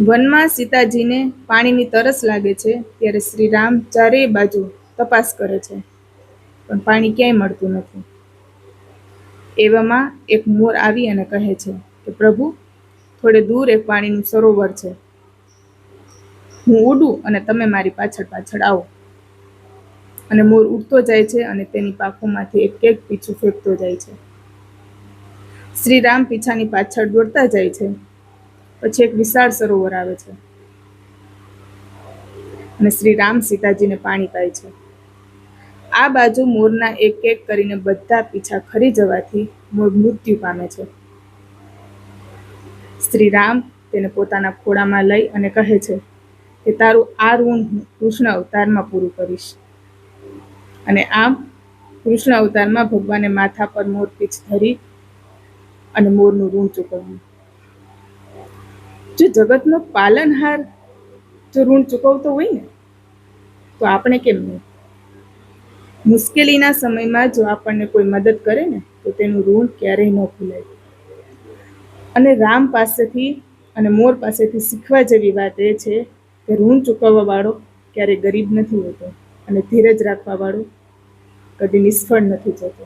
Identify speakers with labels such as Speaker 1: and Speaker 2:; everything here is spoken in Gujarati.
Speaker 1: વનમાં સીતાજીને પાણીની તરસ લાગે છે ત્યારે શ્રી રામ ચારેય બાજુ તપાસ કરે છે. પણ પાણી ક્યાંય મળતું નથી. એવામાં એક મોર આવી અને કહે છે કે, પ્રભુ, થોડે દૂર એક પાણીનું સરોવર છે. હું ઉડું અને તમે મારી પાછળ પાછળ આવો. અને મોર ઉડતો જાય છે અને તેની પાંખોમાંથી એક એક પીછું ફેંકતો જાય છે. શ્રી રામ પીછાની પાછળ દોડતા જાય છે. પછી એક વિશાળ સરોવર આવે છે. અને શ્રી રામ સીતાજીને પાણી પાય છે. આ બાજુ મોરના એક એક કરીને બધા પીછા ખરી જવાથી મોર મૃત્યુ પામે છે. શ્રી રામ તેને પોતાના ખોળામાં લઈ અને કહે છે કે તારું આ ઋણ હું કૃષ્ણ અવતારમાં પૂરું કરીશ. અને આમ કૃષ્ણ અવતારમાં ભગવાને માથા પર મોર પીછ ધરી અને મોરનું ઋણ ચૂકવ્યું. જો જગતનો પાલનહાર જો ઋણ ચૂકવતો હોય ને, તો આપણે કેમ નહીં? મુશ્કેલીના સમયમાં જો આપણને કોઈ મદદ કરે ને, તો તેનું ઋણ ક્યારેય ન ભૂલાય. અને રામ પાસેથી અને મોર પાસેથી શીખવા જેવી વાત એ છે કે ઋણ ચૂકવવા વાળો ક્યારેય ગરીબ નથી હોતો અને ધીરજ રાખવા વાળો કદી નિષ્ફળ નથી જતો.